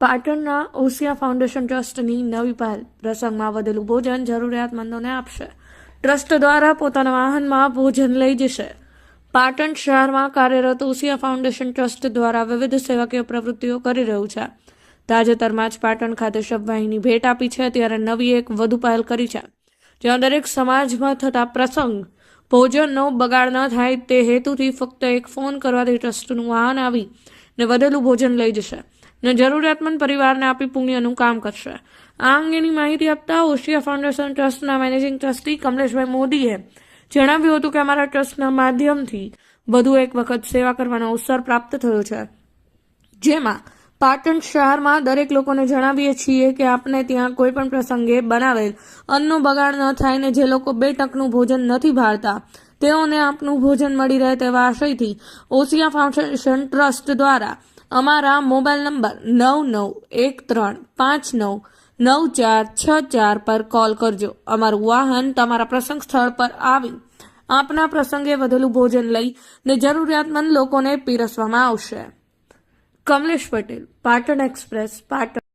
પાટણના ઓસિયા ફાઉન્ડેશન ટ્રસ્ટની નવી પહેલ. પ્રસંગમાં વધેલું ભોજન જરૂરિયાતમંદોને આપશે. ટ્રસ્ટ દ્વારા પોતાના વાહનમાં ભોજન લઈ જશે. પાટણ શહેરમાં કાર્યરત ઓસિયા ફાઉન્ડેશન ટ્રસ્ટ દ્વારા વિવિધ સેવાકીય પ્રવૃત્તિઓ કરી રહ્યું છે. તાજેતરમાં જ પાટણ ખાતે શબવાહીની ભેટ આપી છે ત્યારે નવી એક વધુ પહેલ કરી છે. જ્યાં દરેક સમાજમાં થતા પ્રસંગ, ભોજનનો બગાડ ન થાય તે હેતુથી ફક્ત એક ફોન કરવાથી ટ્રસ્ટનું વાહન આવી ને વધેલું ભોજન લઈ જશે. ને જરૂરિયાતમંદ પરિવારને આપી પુણ્યનું કામ કરશે. આ અંગેની માહિતી આપતા ઓશિયા ફાઉન્ડેશન ટ્રસ્ટના મેનેજિંગ ટ્રસ્ટી કમલેશભાઈ મોદીએ જણાવ્યું હતું કે અમારા ટ્રસ્ટના માધ્યમથી વધુ એક વખત સેવા કરવાનો અવસર પ્રાપ્ત થયો છે. જેમાં પાટણ શહેરમાં દરેક લોકોને જણાવીએ છીએ કે આપણે ત્યાં કોઈ પણ પ્રસંગે બનાવેલ અન્નનો બગાડ ન થાય ને જે લોકો બે ટકનું ભોજન નથી ભાળતા, તેઓને આપનું ભોજન મળી રહે તેવા આશયથી ઓસિયા ફાઉન્ડેશન ટ્રસ્ટ દ્વારા અમારા મોબાઈલ નંબર નવ નવ એક ત્રણ પાંચ નવ નવ ચાર છ ચાર પર કોલ કરજો. અમારું વાહન તમારા પ્રસંગ સ્થળ પર આવી આપના પ્રસંગે વધેલું ભોજન લઈ ને જરૂરિયાતમંદ લોકોને પીરસવામાં આવશે. કમલેશ પટેલ, પાટણ એક્સપ્રેસ, પાટણ.